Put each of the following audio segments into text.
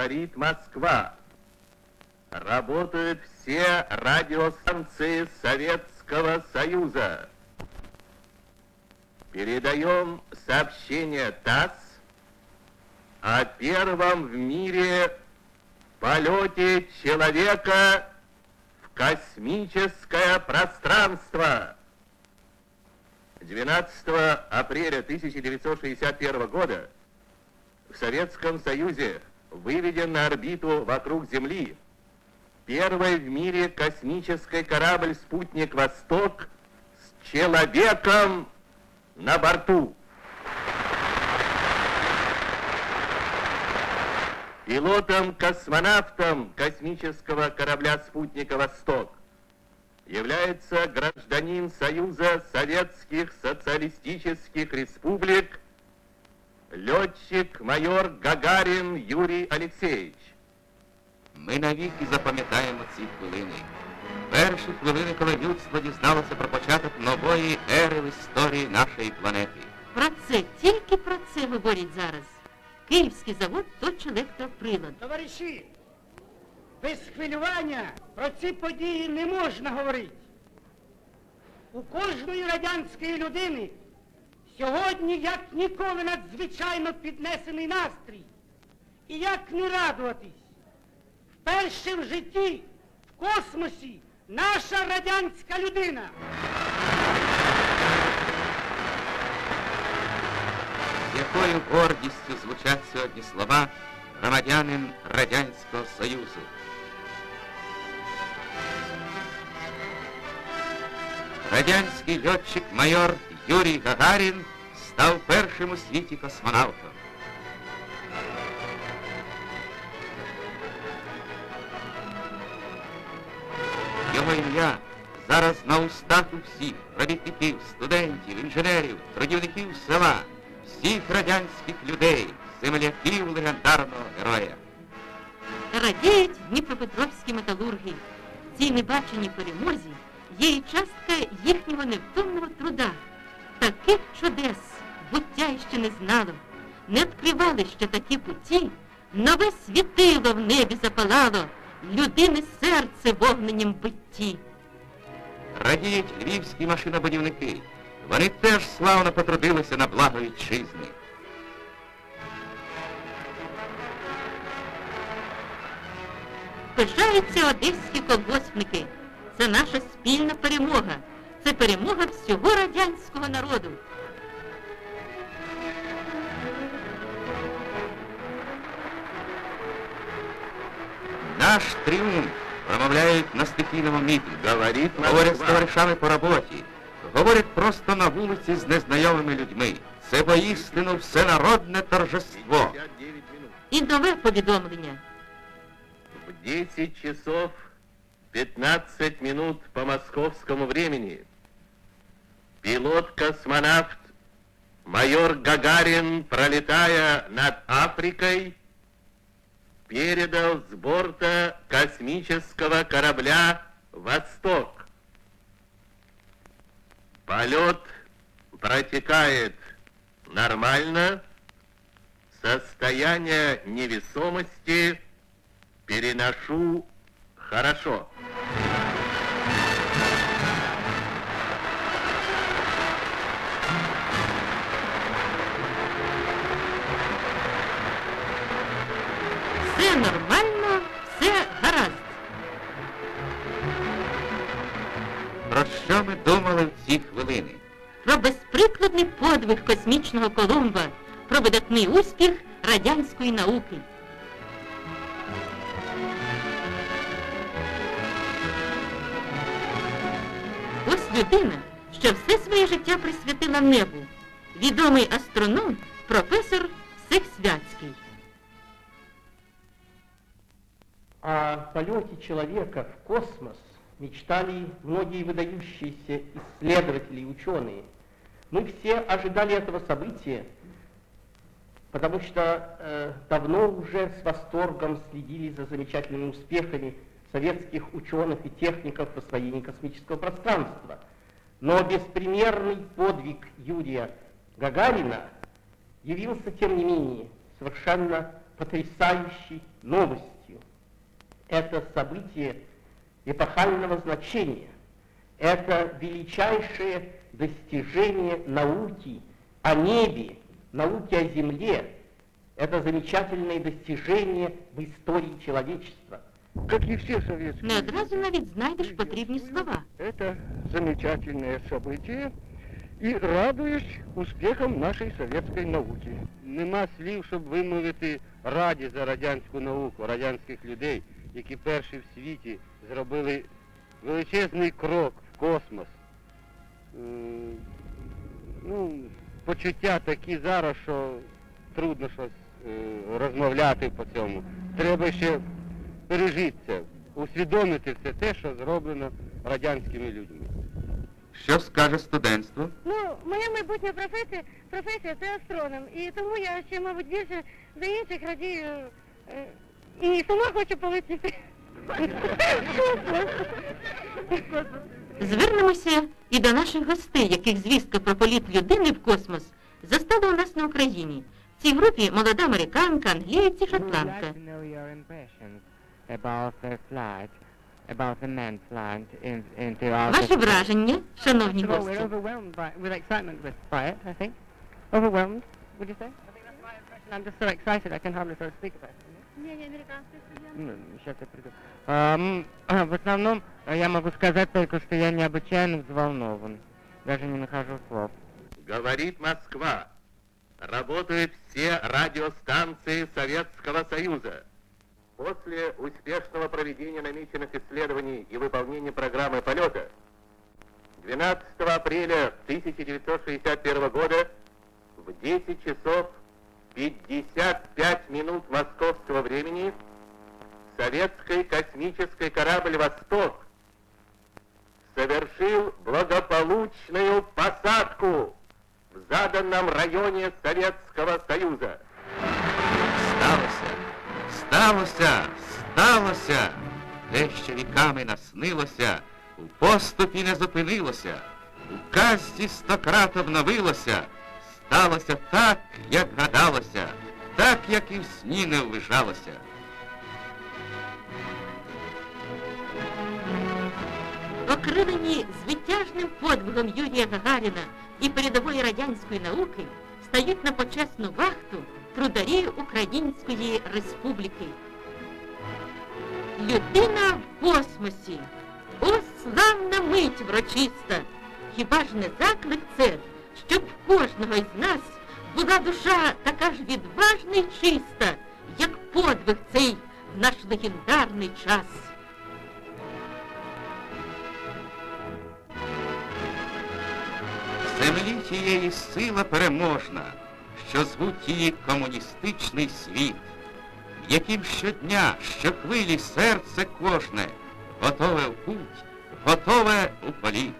Говорит Москва. Работают все радиостанции Советского Союза. Передаем сообщение ТАСС о первом в мире полете человека в космическое пространство. 12 апреля 1961 года в Советском Союзе выведен на орбиту вокруг Земли первый в мире космический корабль «Спутник Восток» с человеком на борту. Пилотом-космонавтом космического корабля «Спутника Восток» является гражданин Союза Советских Социалистических Республик льотчик-майор Гагарин Юрій Алексеевич. Ми навіки запам'ятаємо ці хвилини. Перші хвилини, коли людство дізналося про початок нової ери в історії нашої планети. Про це, тільки про це говорять зараз. Київський завод точно електроприлад. Товариші, без хвилювання про ці події не можна говорити. У кожної радянської людини сьогодні як ніколи надзвичайно піднесений настрій. І як не радуватись? Вперше в житті, в космосі, наша радянська людина. З якою гордістю звучать сьогодні слова громадянин Радянського Союзу. Радянський льотчик майор Юрій Гагарін став першим у світі космонавтом. Його ім'я зараз на устах у всіх робітників, студентів, інженерів, трудівників села, всіх радянських людей, земляків легендарного героя. Радіють дніпропетровські металурги. Цій небаченій перемозі є і частка їхнього невтомного славно потрудилися на благо вітчизни. Пишаються одеські колгоспники. Це наша спільна перемога. Це перемога всього радянського народу. Наш тріумф промовляють на стихійному мітингу. Говорит Говорять з товаришами по роботі. Говорять просто на вулиці з незнайомими людьми. Це воістину всенародне торжество. 59 минут. І нове повідомлення. В 10 часов 15 минут по московскому времени пилот-космонавт майор Гагарин, пролетая над Африкой, передал с борта космического корабля «Восток». Полет протекает нормально, состояние невесомости переношу хорошо. Подвиг космічного Колумба, про видатний успіх радянської науки. Ось людина, що все своє життя присвятила небу. Відомий астроном, професор Сексвятський. О полете человека в космос мечтали многие выдающиеся исследователи и ученые. Мы все ожидали этого события, потому что э, давно уже с восторгом следили за замечательными успехами советских ученых и техников в освоении космического пространства. Но беспримерный подвиг Юрия Гагарина явился, тем не менее, совершенно потрясающей новостью. Это событие эпохального значения Это величайшее достижение науки о небе, науки о земле. Это замечательное достижение в истории человечества. Как и все советские. Не одразу навіть знайдеш потрібні слова. Это замечательное событие і радуюсь успіхам нашої совєтської науки. Нема слів, щоб вимовити раді за радянську науку, радянських людей, які перші в світі зробили величезний крок в космос. Ну, почуття такі зараз, що трудно щось е, розмовляти по цьому. Треба ще пережити це, усвідомити все те, що зроблено радянськими людьми. Що скаже студентство? Ну, моя майбутня професія, професія це астроном. І тому я ще, мабуть, більше за інших радію е, і сама хочу полетіти. Звернемося і до наших гостей, яких звістка про політ людини в космос застала у нас на Україні. В цій групі молода американка, англієць і шотландка. Ваші враження, шановні гості. Overwhelmed, would you say? I think that's my impression. I'm just so excited I can hardly sort of speak about it. Ні, не американська студія. Ну, сейчас я приду. Ам, а, в основном, а, я могу сказать только, что я необычайно взволнован. Даже не нахожу слов. Говорит Москва. Работают все радиостанции Советского Союза. После успешного проведения намеченных исследований и выполнения программы полета 12 апреля 1961 года в 10 часов 55 минут московского времени советский космический корабль «Восток» совершил благополучную посадку в заданном районе Советского Союза. Сталося, сталося, сталося. Те, що віками наснилося, у поступі не зупинилося, у казці стократ обновилося, сталося так, як гадалося, так, як і в сні не ввижалося. Окрилені звитяжним подвигом Юрія Гагаріна і передової радянської науки стають на почесну вахту трударі Української Республіки. Людина в космосі. О, славна мить врочиста! Хіба ж не заклик це, щоб кожного із нас була душа така ж відважна й чиста, як подвиг цей в наш легендарний час. Землі тієї сила переможна, що звуть її комуністичний світ, яким щодня, щохвилі серце кожне, готове в путь, готове у політ.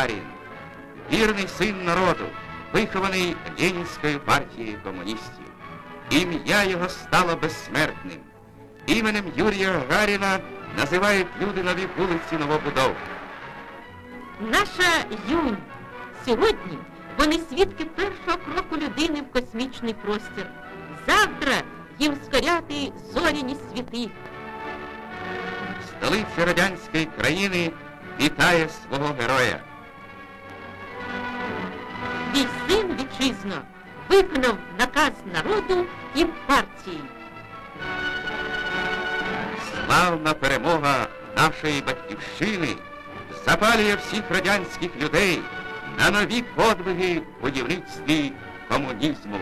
Гагарін, вірний син народу, вихований Ленінською партією комуністів. Ім'я його стало безсмертним. Іменем Юрія Гагаріна називають люди нові вулиці новобудов. Наша юнь. Сьогодні вони свідки першого кроку людини в космічний простір. Завтра їм скоряти зоряні світи. Столиця радянської країни вітає Славна перемога нашої батьківщини запалює всіх радянських людей на нові подвиги будівництві комунізму.